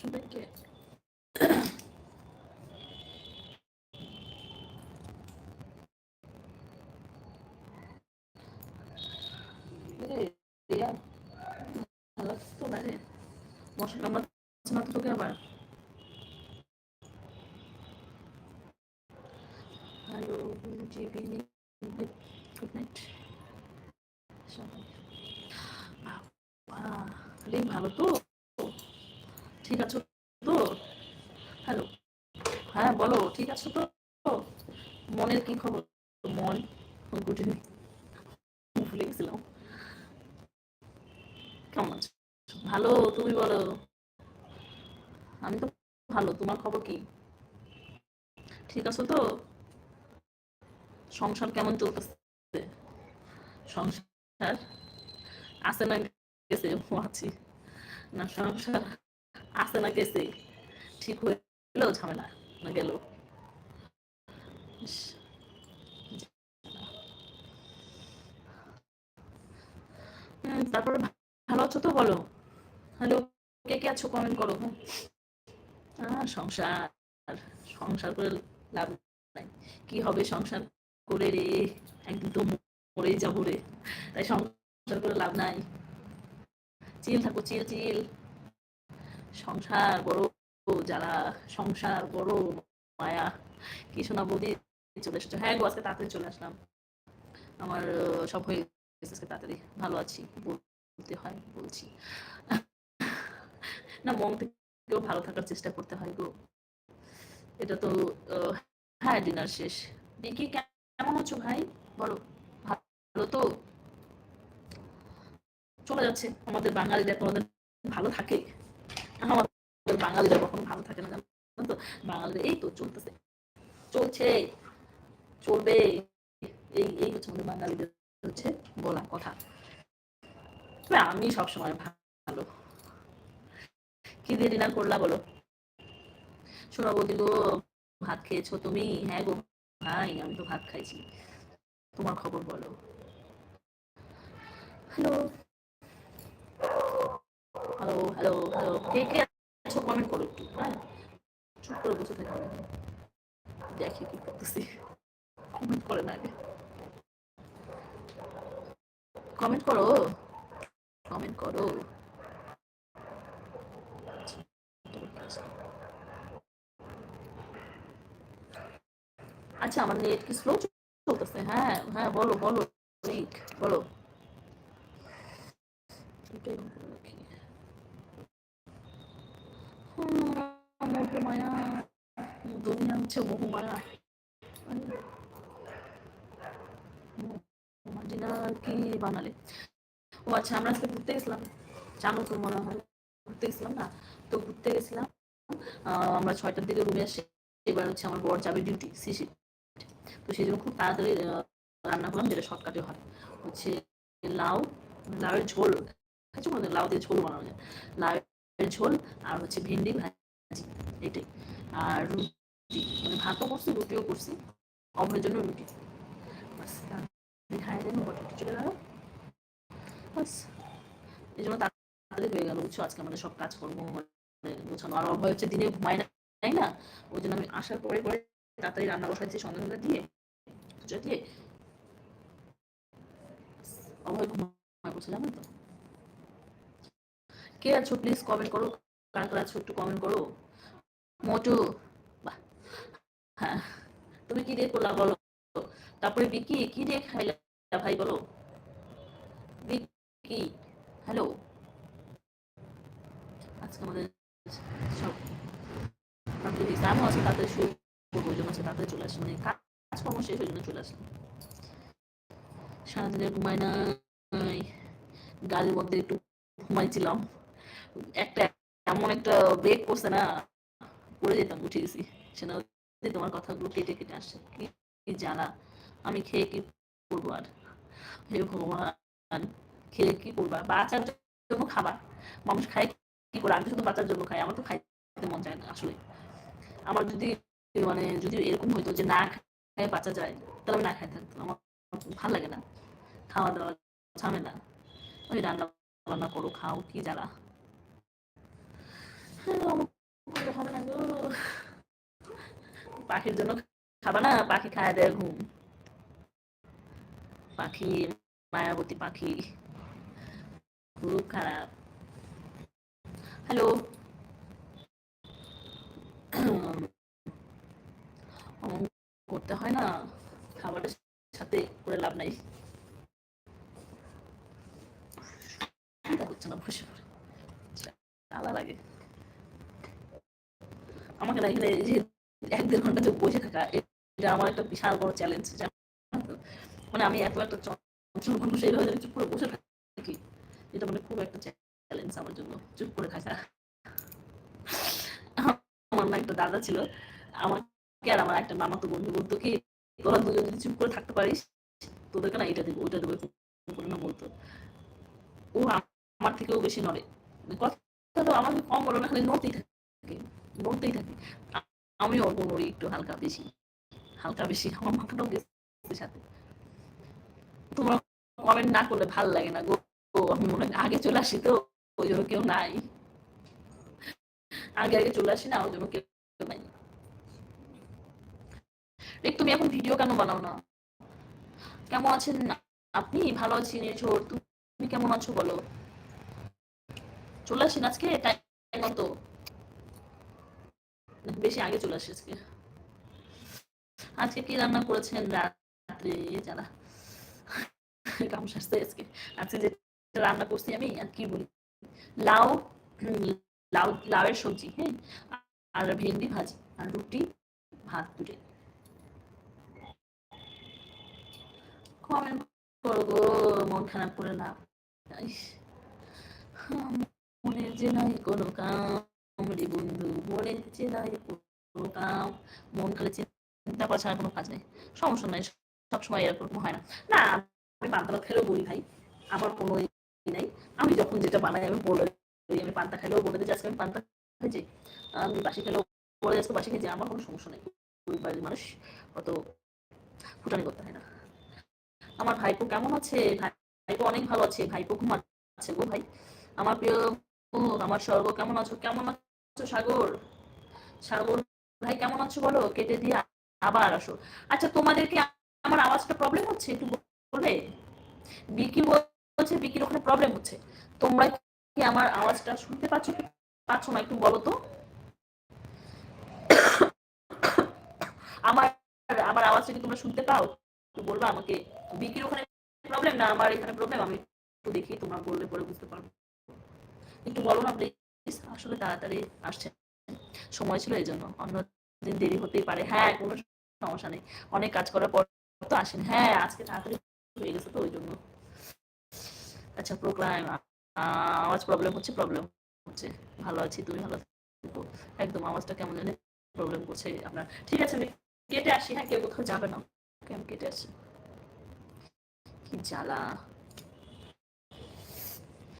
শুনবে কে রিয়া ভালো লাগছে তো বাইরে মশা কামড়াচ্ছে না তোকে আবার hello good evening good night সবাই ভালো তো ঠিক আছে তো? হ্যালো হ্যাঁ বলো, ঠিক আছো তো? মনের কি খবর? মন? Good evening. ভুলে গেছিলাম কেমন আছো? ভালো, তুমি বলো? আমি তো ভালো, তোমার খবর কি? ঠিক আছো তো? সংসার কেমন চলতেছে? সংসার আছে না গেছে? আছি। না, সংসার আছে না গেছে ঠিক হইল ঝামেলা, না গেল। ভালো আছো তো বলো? হ্যালো, কে কে আছো কমেন্ট করো। সংসার সংসার করে লাভ নাই। কি হবে সংসার করে রে? একদিন তো মরেই যাব রে। তাই সংসার করে লাভ নাই। চিল থাকো, চিল চিল। সংসার বড় যারা সংসার বড় মায়া কিছু না বৌদি চলে এসছো। হ্যাঁ গো, আজকে তাড়াতাড়ি চলে আসলাম। আমার সব হয়ে গেছে আজকে তাড়াতাড়ি। ভালো আছি, বলতে হয়, বলছি। না, মন থেকেও ভালো থাকার চেষ্টা করতে হয় গো। এটা তো হ্যাঁ ডিনার শেষ। দেখি কেমন আছো ভাই? বলো, ভালো তো? চলে যাচ্ছে। আমাদের বাঙালিরা কোনোদিন ভালো থাকে? আমাদের বাঙালিরা কখনো ভালো থাকে না জানো তো? বাঙালিরা এই তো চলতেছে। চলছে, চলবে, এই এই হচ্ছে আমাদের বাঙালিদের হচ্ছে বলা কথা। আমি সবসময় ভালো। কি দিয়ে ডিনার করলা বলো? শোনা বৌদি গো, ভাত খেয়েছো তুমি? হ্যাঁ গো ভাই আমি তো ভাত খাইছি। তোমার খবর বলো। হ্যালো হ্যালো হ্যালো হ্যালো কে কে আছো কমেন্ট করো একটু হ্যাঁ? চুপ করে বসে থাকো। দেখি কি করতেছি। কমেন্ট করে না কমেন্ট করো। কমেন্ট করো। আচ্ছা আমার নেট কি স্লো চলতেছে? হ্যাঁ হ্যাঁ বলো বলো বলো। এটাই মোহমায়া দুনিয়া হচ্ছে মোহমায়া কি বানালে ও আচ্ছা আমরা আজকে ঘুরতে গেছিলাম জানো তো মনে হয় ঘুরতে গেছিলাম না তো ঘুরতে গেছিলাম আমরা ছয়টার দিকে রুমে আসি এবার হচ্ছে আমার বর যাবে ডিউটি সিসি তো সেই জন্য খুব তাড়াতাড়ি রান্না করলাম যেটা শর্টকাটে হয় হচ্ছে লাউ লাউয়ের ঝোল মনে লাউ দিয়ে ঝোল বানানো যায় লাউয়ের ঝোল আর হচ্ছে ভেন্ডি ভাজি, এটাই। আর রুটি মানে ভাতও করছি, রুটিও করছি অভয়ের জন্য রুটি। চলে গেল। বাস, এই জন্য তাড়াতাড়ি হয়ে গেল, বুঝছ? আজকে আমাদের সব কাজ করব মানে গোছানো আর অভয় হচ্ছে দিনে ঘুমায় না তাই না, ওই জন্য আমি আসার পরে পরে তাড়াতাড়ি রান্না বসাইছি, সন্ধ্যাবেলা দিয়ে, পুজো দিয়ে। অভয় ঘুমায় বসে জানো তো? কে আছো? প্লিজ কমেন্ট করো। কার কার আছো একটু কমেন্ট করো। মোটু হ্যাঁ তুমি কি দিয়ে করলা বলো? তারপরে বিকি কি দিয়ে খাইলা ভাই বলো? বিকি হ্যালো আজকে আমাদের সব। আমিও আজকে তাড়াতাড়ি শুরু করব ওই জন্য চলে আসি মানে কাজকর্ম শেষ ওই জন্য চলে আসলাম। সারাদিনে ঘুমাই নাই। গাড়ির মধ্যে একটু ঘুমাইছিলাম। একটা এমন একটা ব্রেক করছে না, পড়ে যেতাম, উঠে গেছি। সেটা তোমার কথাগুলো কেটে কেটে আসছে। কি জানা? আমি খেয়ে কি করব আর? হে ভগবান, খেয়ে কি করব বাঁচার জন্য খাবার। মানুষ খায় কি করে? আমি শুধু বাঁচার জন্য খাই, আমার তো খাইতে মন চায় না আসলে। আমার যদি মানে যদি এরকম হইতো যে না খাই বাঁচা যায়, তাহলে আমি না খাই থাকতাম। আমার ভালো লাগে না। খাওয়া দাওয়া ঝামেলা। ওই রান্না বান্না করো, খাও, কি জ্বালা না পাখির জন্য খাবা না, পাখি খায় দেয় ঘুম। পাখি, মায়াবতী পাখি, খুব খারাপ। হ্যালো করতে হয় না খাবারের সাথে করে লাভ নাই চিন্তা হচ্ছে না বসে পড়ে আলা লাগে আমাকে না এখানে যে এক দেড় ঘণ্টা যে বসে থাকা, এটা আমার একটা বিশাল বড় চ্যালেঞ্জ মানে আমি এত একটা চঞ্চল মানুষ এইভাবে চুপ করে বসে থাকি, এটা মানে খুব একটা চ্যালেঞ্জ আমার জন্য, চুপ করে থাকা। আমার না একটা দাদা ছিল, আমাকে আর আমার একটা মামা তো বন্ধু বলতো, কি, তোরা দুজন যদি চুপ করে থাকতে পারিস, তোদেরকে না এটা দেবো ওইটা দেবো করে না বলতো। ও আমার থেকেও বেশি নড়ে। কথা তো আমাকে কম বলো না, খালি নড়তেই থাকে। নড়তেই থাকে। আমি অল্প নড়ি একটু হালকা বেশি হালকা বেশি আমার মাথাটাও গেছে সাথে। তোমার কমেন্ট না করলে ভালো লাগে না গো। আমি মনে হয় আগে চলে আসি তো, ওই জন্য কেউ নাই। আগে আগে চলে আসি না, ওই জন্য কেউ নাই। দেখ, তুমি এখন ভিডিও কেন বানাও না? কেমন আছেন আপনি? ভালো আছি ছোট তুমি কেমন আছো বলো? চলে আসেন আজকে? টাইম তো বেশি আগে চলে আসে আজকে আজকে কি রান্না করেছেন রাত্রে যারা কাম সাজতে আজকে? আজকে যে রান্না করছি আমি, আর কি বলি? লাউ লাউ, লাউয়ের সবজি হ্যাঁ? আর ভেন্ডি ভাজি, আর রুটি, ভাত দুটে। কমেন্ট করব মন খারাপ করে লাভ মনে যে নাই কোনো কাম রে বন্ধু মনে যে নাই কোনো কাম মন খালি চিন্তা করা ছাড়া কোনো কাজ নেই। সমস্যা নাই, সবসময় এরকম হয় না। না, আমি পান্তা খেলেও বলি ভাই, আমার কোনো নাই। আমি যখন যেটা বানাই, আমি বলে আমি পান্তা খেলেও বলে দিই আজকে আমি পান্তা খেয়েছি আমি বাসি খেলেও বলে আজকে বাসি খেয়েছি, আমার কোনো সমস্যা নেই। বাড়ির মানুষ অত ফুটানি করতে হয় না। আমার ভাইপো কেমন আছে? ভাইপো অনেক ভালো আছে, ভাইপো ঘুমাচ্ছে গো ভাই। আমার প্রিয় আমার স্বর্গ কেমন আছো? কেমন আছো সাগর সাগর ভাই কেমন আছো বলো? কেটে দিয়ে আবার আসো। আচ্ছা তোমাদেরকে আমার আওয়াজটা প্রবলেম হচ্ছে? একটু বলবে? বিকি বলছে, বিকির ওখানে প্রবলেম হচ্ছে। তোমরা কি আমার আওয়াজটা শুনতে পাচ্ছ পাচ্ছ না একটু বলো তো? আমার আমার আওয়াজটা কি তোমরা শুনতে পাও? একটু বলবা আমাকে। বিকির ওখানে প্রবলেম না আমার এখানে প্রবলেম আমি একটু দেখি, তোমরা বললে পরে বুঝতে পারব। একটু বলো না প্লিজ আসলে তাড়াতাড়ি আসছে সময় ছিল এই জন্য অন্য দিন দেরি হতেই পারে। হ্যাঁ কোনো সমস্যা নেই। অনেক কাজ করার পর তো আসেন। হ্যাঁ আজকে তাড়াতাড়ি হয়ে গেছে তো ওই জন্য আচ্ছা প্রোগ্রাম, আওয়াজ প্রবলেম হচ্ছে প্রবলেম হচ্ছে। ভালো আছি, তুমি ভালো আছো একদম আওয়াজটা কেমন জানি প্রবলেম করছে আপনার। ঠিক আছে, আমি কেটে আসি। হ্যাঁ কেউ কোথাও যাবে না। কেমন কেটে আসি কি জ্বালা।